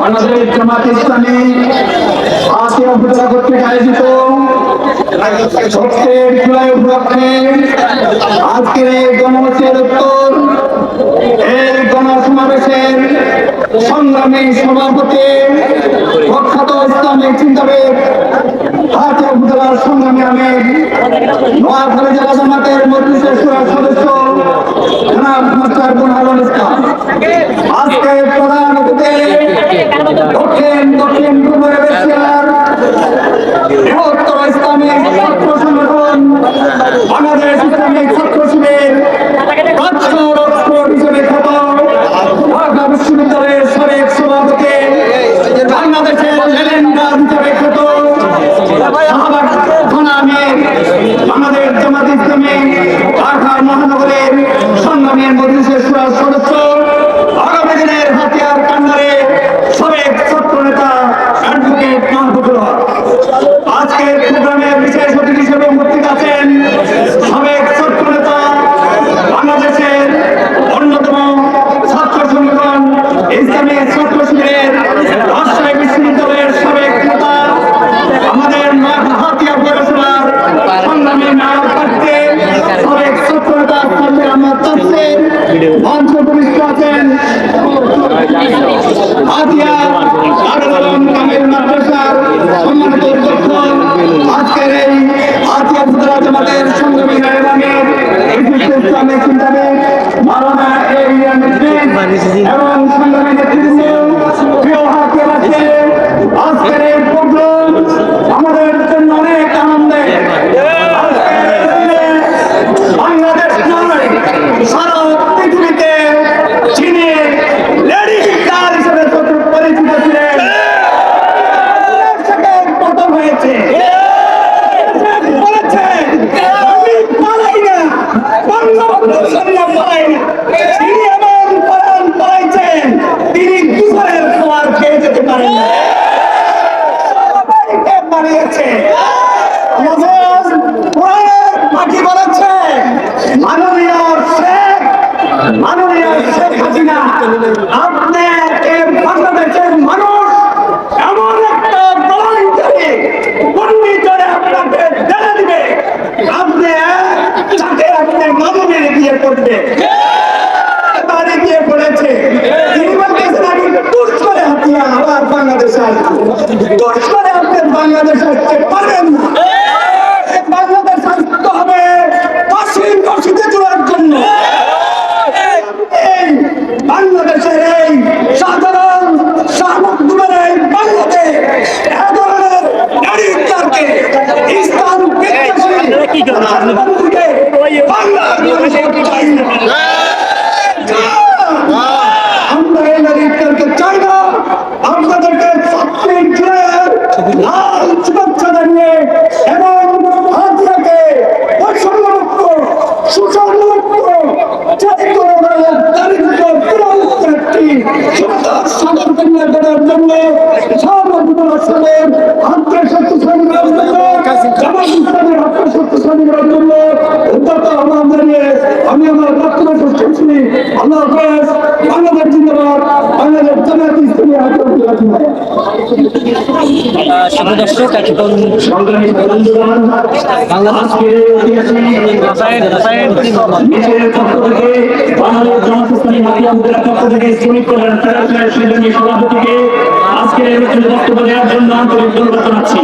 বাংলাদেশ জামাত ইসলামী আশিয়া উপজেলা কর্তৃক আয়োজিত ছত্রিশ জুলাই উপলক্ষে আজকের এই গণমাসের উত্তর এই গণসমাবেশের সংগ্রামী সভাপতি প্রখ্যাত ইসলামিক চিন্তাবিদ আশিয়া উপজেলার জেলা জামাতের সদস্য আজকে দক্ষিণ দক্ষিণ তাফসির মঞ্চ উপবিষ্ট আছেন হাতিয়া আড়ালন কামিল মাদ্রাসার সম্মানিত অধ্যক্ষ। আজকের এই এবং সংগ্রামী করবে বাড়ি গিয়ে পড়েছে। তিনি বলতেছেন আমি টুস করে হাতিয়া আবার বাংলাদেশে আসব। টুস করে আপনি বাংলাদেশে আসতে পারেন না। বাংলাদেশ আসতে হবে পাশের রশিদে তোলার জন্য। বাংলাদেশের এই সাধারণ শাহমুখদুমের এই বাংলাদেশ এ ধরনের নারী ইসলাম বিদ্বেষী আমরা এই নারীদেরকে চাই না আপনাদেরকে ছাত্রী জুড়ে লাল শুভেচ্ছা জানিয়ে এবং হাতিয়াকে বৈষম্যমুক্ত সুষমমুক্ত চারিত্র দারিদ্র বিরোধ একটি সুন্দর সাগর কন্যা গড়ার জন্য আত্মের শক্তি সংগ্রাম জামাত সংগ্রাম জন্য উদ্যত আহ্বান জানিয়ে আমি আমার বক্তব্য শেষ করছি আল্লাহ হাফেজ বাংলাদেশ জিন্দাবাদ বাংলাদেশ জামাত ইসলামী হাতিয়ার সুপ্রিয় দর্শক এখন সংগ্রামী বন্ধুগণ আজকের ঐতিহাসিক মিছিলের পক্ষ থেকে বাংলাদেশ জামাত ইসলামী হাতিয়া উপজেলার পক্ষ থেকে শ্রমিক কল্যাণ ফেডারেশনের সংগ্রামী সভাপতিকে আজকের এই আজকের বক্তব্য দেওয়ার জন্য আন্তরিক ধন্যবাদ জানাচ্ছি।